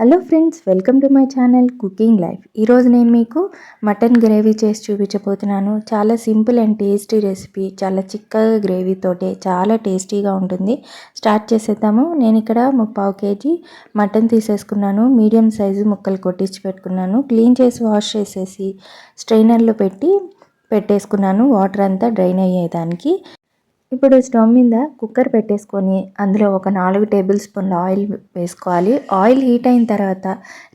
Hello friends welcome to my channel cooking life ఈరోజు నేను మీకు మటన్ గ్రేవీ చేసి చూపించబోతున్నాను. చాలా సింపుల్ అండ్ టేస్టీ రెసిపీ. చాలా చిక్కగా గ్రేవీతోటే చాలా టేస్టీగా ఉంటుంది. స్టార్ట్ చేసేద్దాము. నేను ఇక్కడ ముప్పావు కేజీ మటన్ తీసేసుకున్నాను. మీడియం సైజు ముక్కలు కొట్టించి పెట్టుకున్నాను. క్లీన్ చేసి వాష్ చేసేసి స్ట్రైనర్లో పెట్టి పెట్టేసుకున్నాను. వాటర్ అంతా డ్రైన్ అయ్యేదానికి. ఇప్పుడు స్టవ్ మీద కుక్కర్ పెట్టేసుకొని అందులో ఒక నాలుగు టేబుల్ స్పూన్ల ఆయిల్ వేసుకోవాలి. ఆయిల్ హీట్ అయిన తర్వాత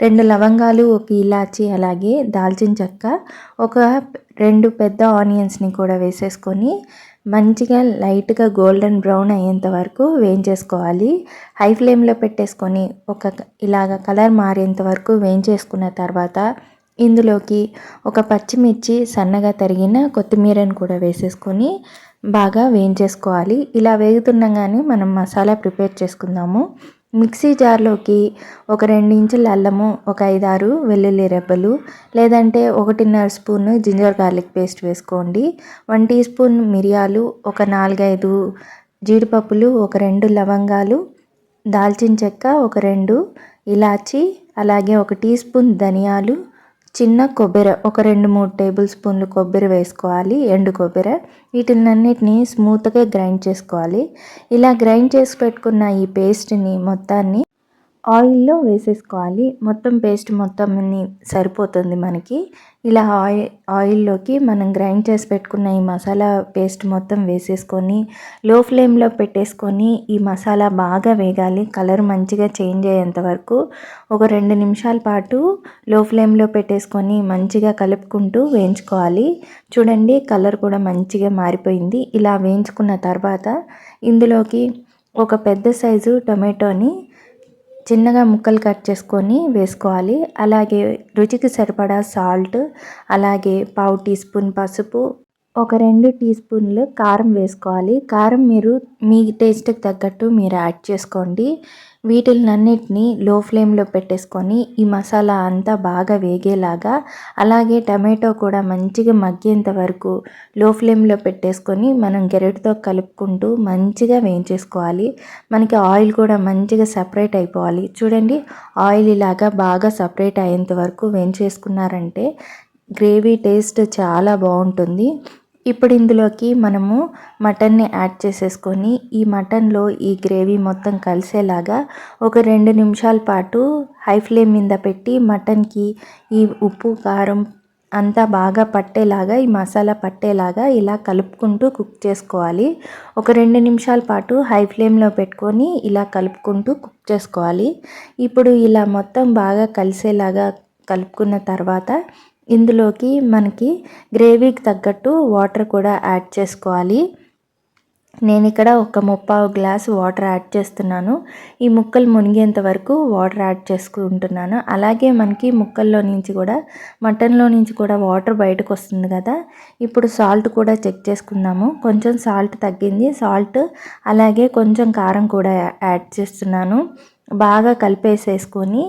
రెండు లవంగాలు ఒక ఇలాచి అలాగే దాల్చిన చెక్క ఒక రెండు పెద్ద ఆనియన్స్ని కూడా వేసేసుకొని మంచిగా లైట్గా గోల్డెన్ బ్రౌన్ అయ్యేంత వరకు వేయించేసుకోవాలి. హై ఫ్లేమ్లో పెట్టేసుకొని ఒక ఇలాగ కలర్ మారేంత వరకు వేయించేసుకున్న తర్వాత ఇందులోకి ఒక పచ్చిమిర్చి సన్నగా తరిగిన కొత్తిమీరను కూడా వేసేసుకొని బాగా వేయించేసుకోవాలి. ఇలా వేగుతుండగానే మనం మసాలా ప్రిపేర్ చేసుకుందాము. మిక్సీ జార్లోకి ఒక రెండు ఇంచుల అల్లము ఒక ఐదారు వెల్లుల్లి రెబ్బలు లేదంటే ఒకటిన్నర స్పూన్ జింజర్ గార్లిక్ పేస్ట్ వేసుకోండి. వన్ టీ స్పూన్ మిరియాలు ఒక నాలుగైదు జీడిపప్పులు ఒక రెండు లవంగాలు దాల్చిన చెక్క ఒక రెండు ఇలాచి అలాగే ఒక టీ స్పూన్ ధనియాలు చిన్న కొబ్బరి ఒక రెండు మూడు టేబుల్ స్పూన్లు కొబ్బరి వేసుకోవాలి ఎండు కొబ్బరి. వీటినన్నిటిని స్మూత్గా గ్రైండ్ చేసుకోవాలి. ఇలా గ్రైండ్ చేసి పెట్టుకున్న ఈ పేస్ట్ని మొత్తాన్ని ఆయిల్లో వేసేసుకోవాలి. మొత్తం పేస్ట్ మొత్తం సరిపోతుంది మనకి. ఇలా ఆయిల్ ఆయిల్లోకి మనం గ్రైండ్ చేసి పెట్టుకున్న ఈ మసాలా పేస్ట్ మొత్తం వేసేసుకొని లో ఫ్లేమ్లో పెట్టేసుకొని ఈ మసాలా బాగా వేగాలి. కలర్ మంచిగా చేంజ్ అయ్యేంత వరకు ఒక రెండు నిమిషాల పాటు లో ఫ్లేమ్లో పెట్టేసుకొని మంచిగా కలుపుకుంటూ వేయించుకోవాలి. చూడండి కలర్ కూడా మంచిగా మారిపోయింది. ఇలా వేయించుకున్న తర్వాత ఇందులోకి ఒక పెద్ద సైజు టొమాటోని చిన్నగా ముక్కలు కట్ చేసుకొని వేసుకోవాలి. అలాగే రుచికి సరిపడా సాల్ట్ అలాగే పావు టీ స్పూన్ పసుపు ఒక రెండు టీ స్పూన్లు కారం వేసుకోవాలి. కారం మీరు మీ టేస్ట్కి తగ్గట్టు మీరు యాడ్ చేసుకోండి. వీటిలన్నిటిని లో ఫ్లేమ్లో పెట్టేసుకొని ఈ మసాలా అంతా బాగా వేగేలాగా అలాగే టమాటో కూడా మంచిగా మగ్గేంత వరకు లో ఫ్లేమ్లో పెట్టేసుకొని మనం గెరటితో కలుపుకుంటూ మంచిగా వేయించేసుకోవాలి. మనకి ఆయిల్ కూడా మంచిగా సపరేట్ అయిపోవాలి. చూడండి ఆయిల్ ఇలాగా బాగా సపరేట్ అయ్యేంత వరకు వేయించేసుకున్నారంటే గ్రేవీ టేస్ట్ చాలా బాగుంటుంది. ఇప్పుడు ఇందులోకి మనము మటన్ని యాడ్ చేసేసుకొని ఈ మటన్లో ఈ గ్రేవీ మొత్తం కలిసేలాగా ఒక రెండు నిమిషాల పాటు హై ఫ్లేమ్ మీద పెట్టి మటన్కి ఈ ఉప్పు కారం అంతా బాగా పట్టేలాగా ఈ మసాలా పట్టేలాగా ఇలా కలుపుకుంటూ కుక్ చేసుకోవాలి. ఒక రెండు నిమిషాల పాటు హై ఫ్లేమ్లో పెట్టుకొని ఇలా కలుపుకుంటూ కుక్ చేసుకోవాలి. ఇప్పుడు ఇలా మొత్తం బాగా కలిసేలాగా కలుపుకున్న తర్వాత ఇందులోకి మనకి గ్రేవీకి తగ్గట్టు వాటర్ కూడా యాడ్ చేసుకోవాలి. నేను ఇక్కడ ఒక ముప్పావు గ్లాస్ వాటర్ యాడ్ చేస్తున్నాను. ఈ ముక్కలు మునిగేంత వరకు వాటర్ యాడ్ చేసుకుంటున్నాను. అలాగే మనకి ముక్కల్లో నుంచి కూడా మటన్లో నుంచి కూడా వాటర్ బయటకు వస్తుంది కదా. ఇప్పుడు సాల్ట్ కూడా చెక్ చేసుకుందాము. కొంచెం సాల్ట్ తగ్గింది. సాల్ట్ అలాగే కొంచెం కారం కూడా యాడ్ చేస్తున్నాను. బాగా కలిపేసేసుకొని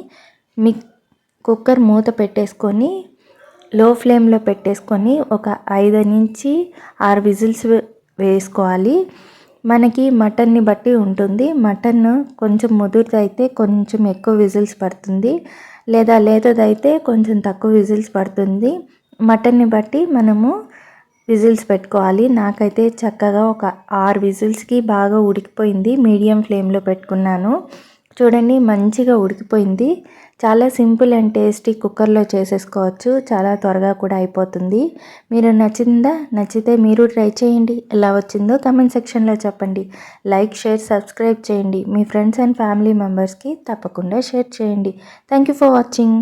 మిక్ కుక్కర్ మూత పెట్టేసుకొని లో ఫ్లేమ్లో పెట్టేసుకొని ఒక ఐదు నుంచి ఆరు విజిల్స్ వేసుకోవాలి. మనకి మటన్ని బట్టి ఉంటుంది. మటన్ కొంచెం ముదురుదైతే కొంచెం ఎక్కువ విజిల్స్ పడుతుంది. లేదా లేతదైతే కొంచెం తక్కువ విజిల్స్ పడుతుంది. మటన్ని బట్టి మనము విజిల్స్ పెట్టుకోవాలి. నాకైతే చక్కగా ఒక ఆరు విజిల్స్కి బాగా ఉడికిపోయింది. మీడియం ఫ్లేమ్లో పెట్టుకున్నాను. చూడండి మంచిగా ఉడికిపోయింది. చాలా సింపుల్ అండ్ టేస్టీ కుక్కర్లో చేసేసుకోవచ్చు. చాలా త్వరగా కూడా అయిపోతుంది. మీరు నచ్చిందా నచ్చితే మీరు ట్రై చేయండి. ఎలా వచ్చిందో కమెంట్ సెక్షన్లో చెప్పండి. లైక్ షేర్ సబ్స్క్రైబ్ చేయండి. మీ ఫ్రెండ్స్ అండ్ ఫ్యామిలీ మెంబర్స్కి తప్పకుండా షేర్ చేయండి. Thank you for watching